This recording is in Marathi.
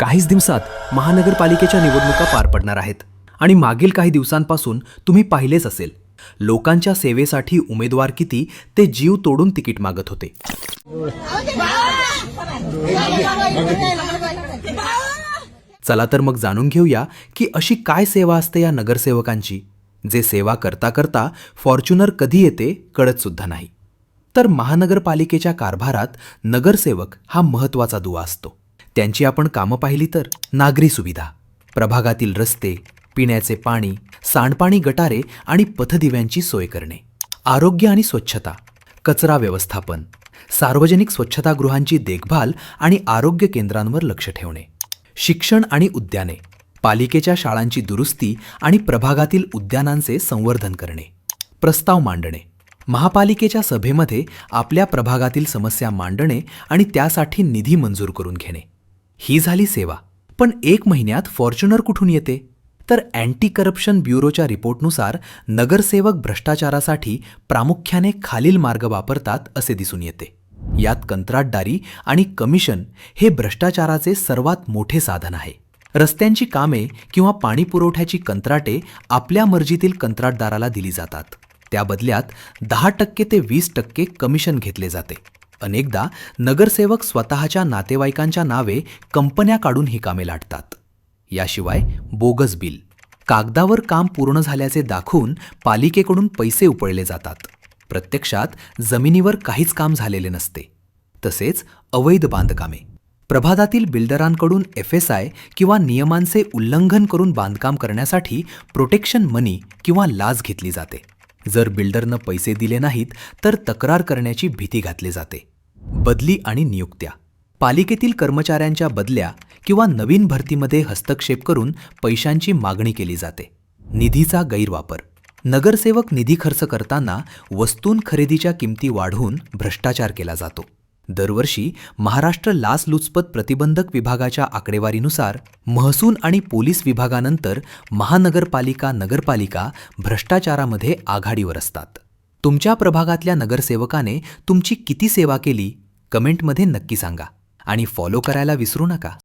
काहीच दिवसात महानगरपालिकेच्या निवडणुका पार पडणार आहेत. आणि मागील काही दिवसांपासून तुम्ही पाहिलेच असेल. लोकांच्या सेवेसाठी उमेदवार किती ते जीव तोडून तिकीट मागत होते. चला तर मग जाणून घेऊया की अशी काय सेवा असते या नगरसेवकांची. जे सेवा करता करता फॉर्च्युनर कधी येते कळत सुद्धा नाही. तर महानगरपालिकेच्या कारभारात नगरसेवक हा महत्त्वाचा दुवा असतो. त्यांची आपण कामं पाहिली तर? नागरी सुविधा प्रभागातील रस्ते पिण्याचे पाणी सांडपाणी गटारे आणि पथदिव्यांची सोय करणे आरोग्य आणि स्वच्छता कचरा व्यवस्थापन सार्वजनिक स्वच्छतागृहांची देखभाल आणि आरोग्य केंद्रांवर लक्ष ठेवणे शिक्षण आणि उद्याने पालिकेच्या शाळांची दुरुस्ती आणि प्रभागातील उद्यानांचे संवर्धन करणे प्रस्ताव मांडणे महापालिकेच्या सभेमध्ये आपल्या प्रभागातील समस्या मांडणे आणि त्यासाठी निधी मंजूर करून घेणे. ही झाली सेवा. पण एक महिन्यात फॉर्च्युनर कुठून येते? तर अँटी करप्शन ब्युरोच्या रिपोर्टनुसार नगरसेवक भ्रष्टाचारासाठी प्रामुख्याने खालील मार्ग वापरतात असे दिसून येते. यात कंत्राटदारी आणि कमिशन हे भ्रष्टाचाराचे सर्वात मोठे साधन आहे. रस्त्यांची कामे किंवा पाणी पुरवठ्याची कंत्राटे आपल्या मर्जीतील कंत्राटदाराला दिली जातात. त्या बदल्यात दहा टक्के ते वीस टक्के कमिशन घेतले जाते. अनेकदा नगरसेवक स्वतःच्या नातेवाईकांच्या नावे कंपन्या काढून ही कामे लाटतात. याशिवाय बोगस बिल कागदावर काम पूर्ण झाल्याचे दाखवून पालिकेकडून पैसे उपळले जातात. प्रत्यक्षात जमिनीवर काहीच काम झालेले नसते. तसेच अवैध बांधकामे प्रभादातील बिल्डरांकडून एफ एस आय किंवा नियमांचे उल्लंघन करून बांधकाम करण्यासाठी प्रोटेक्शन मनी किंवा लाच घेतली जाते. जर बिल्डरनं पैसे दिले नाहीत तर तक्रार करण्याची भीती घातली जाते. बदली आणि नियुक्त्या. पालिकेतील कर्मचाऱ्यांच्या बदल्या किंवा नवीन भरतीमध्ये हस्तक्षेप करून पैशांची मागणी केली जाते. निधीचा गैरवापर. नगरसेवक निधी खर्च करताना वस्तूं खरेदीच्या किमती वाढवून भ्रष्टाचार केला जातो. दरवर्षी महाराष्ट्र लाचलुचपत प्रतिबंधक विभागाच्या आकडेवारीनुसार महसूल आणि पोलीस विभागानंतर महानगरपालिका नगरपालिका भ्रष्टाचारामध्ये आघाडीवर असतात. तुमच्या प्रभागातल्या नगरसेवकाने तुमची किती सेवा केली? कमेंटमध्ये नक्की सांगा. आणि फॉलो करायला विसरू नका.